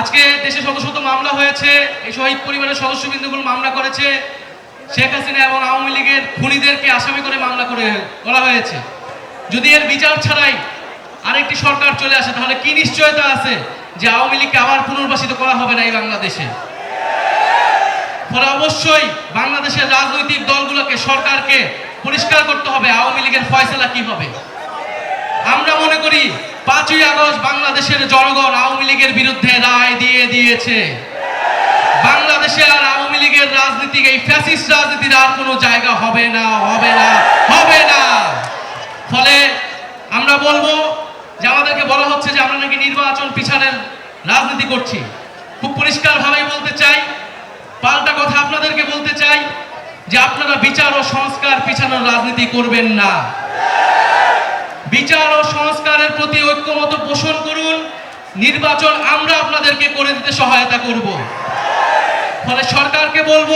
আজকে দেশে শত শত মামলা হয়েছে, এই শহীদ পরিবারের সদস্যবৃন্দগুলো মামলা করেছে। শেখ হাসিনা এবং আওয়ামী লীগের খুনিদেরকে আসামি করে মামলা করে করা হয়েছে। যদি এর বিচার ছাড়াই আরেকটি সরকার চলে আসে, তাহলে কি নিশ্চয়তা আছে যে আওয়ামী লীগকে আবার পুনর্বাসিত করা হবে না এই বাংলাদেশে? ফলে অবশ্যই বাংলাদেশের রাজনৈতিক দলগুলোকে, সরকারকে পরিষ্কার করতে হবে আওয়ামী লীগের ফয়সলা কি হবে। আমরা মনে করি পাঁচই আগস্ট বাংলাদেশের জনগণ আওয়ামী লীগের বিরুদ্ধে রায় দিয়েছে। বাংলাদেশে আর আওয়ামী লীগের রাজনীতি, এই ফ্যাসিস্ট রাজনীতির আর কোনো জায়গা হবে না হবে না হবে না। ফলে আমরা বলব যে আমাদেরকে বলা হচ্ছে যে আমরা নাকি নির্বাচন পিছানের রাজনীতি করছি। খুব পরিষ্কারভাবেই বলতে চাই, পাল্টা কথা আপনাদেরকে বলতে চাই যে আপনারা বিচার ও সংস্কার পিছানোর রাজনীতি করবেন না। বিচার ও সংস্কারের প্রতি ঐক্যমত পোষণ করুন নির্বাচন আমরা আপনাদেরকে করে দিতে সহায়তা করব। ফলে সরকারকে বলব,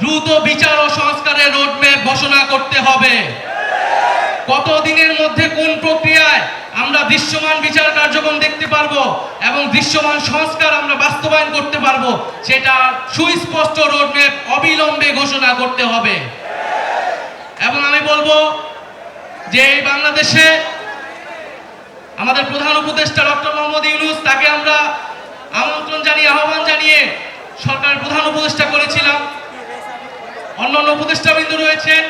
দ্রুত বিচার ও সংস্কারের রোডম্যাপ ঘোষণা করতে হবে। কত দিনের মধ্যে কোন প্রক্রিয়ায় আমরা দৃশ্যমান বিচার কার্যক্রম দেখতে পারব এবং দৃশ্যমান সংস্কার আমরা বাস্তবায়ন করতে পারব, সেটা সুস্পষ্ট রোডম্যাপ অবিলম্বে ঘোষণা করতে হবে। এবং আমি বলব যে এই বাংলাদেশে আমাদের প্রধান উপদেষ্টা ডক্টর মোহাম্মদ ইউনুস, তাকে আমরা আমন্ত্রণ জানিয়ে, আহ্বান জানিয়ে সরকার প্রধান উপদেষ্টা করেছিলাম। অন্যান্য উপদেষ্টাবৃন্দ রয়েছেন,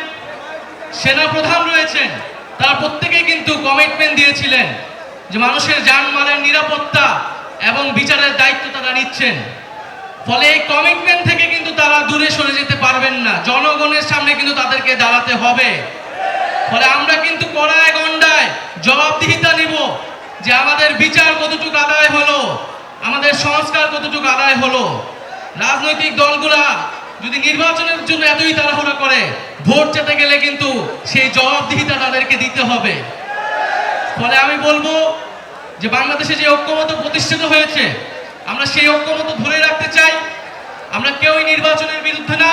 সেনা প্রধান রয়েছেন, তারা প্রত্যেকেই কিন্তু কমিটমেন্ট দিয়েছিলেন যে মানুষের জানমালের নিরাপত্তা এবং বিচারের দায়িত্ব তারা নিচ্ছেন। ফলে এই কমিটমেন্ট থেকে কিন্তু তারা দূরে সরে যেতে পারবেন না। জনগণের সামনে কিন্তু তাদেরকে দাঁড়াতে হবে। ফলে আমরা কিন্তু কড়ায় গন্ডায় জবাবদিহিতা নিব যে আমাদের বিচার কতটুকু আদায় হলো, আমাদের সংস্কার কতটুকু আদায় হলো। রাজনৈতিক দলগুলা যদি নির্বাচনের জন্য এতই তাড়াহুড়া করে, ভোট যেতে গেলে কিন্তু সেই জবাবদিহিতা তাদেরকে দিতে হবে। ফলে আমি বলব যে বাংলাদেশে যে ঐক্যমত প্রতিষ্ঠিত হয়েছে, আমরা সেই ঐক্যমত ধরে রাখতে চাই। আমরা কেউই নির্বাচনের বিরুদ্ধে না,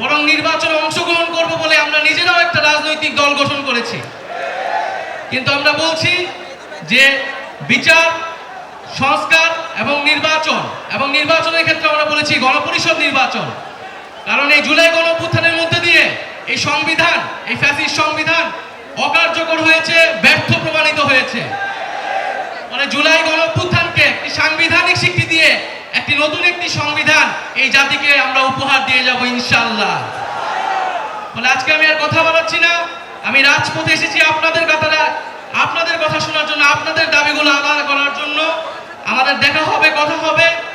বরং নির্বাচনে অংশগ্রহণ করব বলে আমরা নিজেরাও একটা রাজনৈতিক দল গঠন করেছি। কিন্তু আমরা বলছি যে বিচার, সংস্কার এবং নির্বাচন, এবং নির্বাচনের ক্ষেত্রে আমরা বলেছি গণপরিষদ নির্বাচন। কারণ এই জুলাই গণঅভ্যুত্থানের মধ্যে দিয়ে এই সংবিধান, এই ফ্যাসিস্ট সংবিধান অকার্যকর হয়েছে, ব্যর্থ প্রমাণিত হয়েছে। মানে জুলাই গণঅভ্যুত্থানকে একটি সাংবিধানিক স্বীকৃতি দিয়ে একটি নতুন একটি সংবিধান এই জাতিকে আমরা উপহার দিয়ে যাব ইনশাল্লাহ ফলে আজকে আমি আর কথা বলাচ্ছি না। আমি রাজপথে এসেছি আপনাদের কথাটা, আপনাদের কথা শোনার জন্য, আপনাদের দাবিগুলো আদায় করার জন্য। আমাদের দেখা হবে, কথা হবে।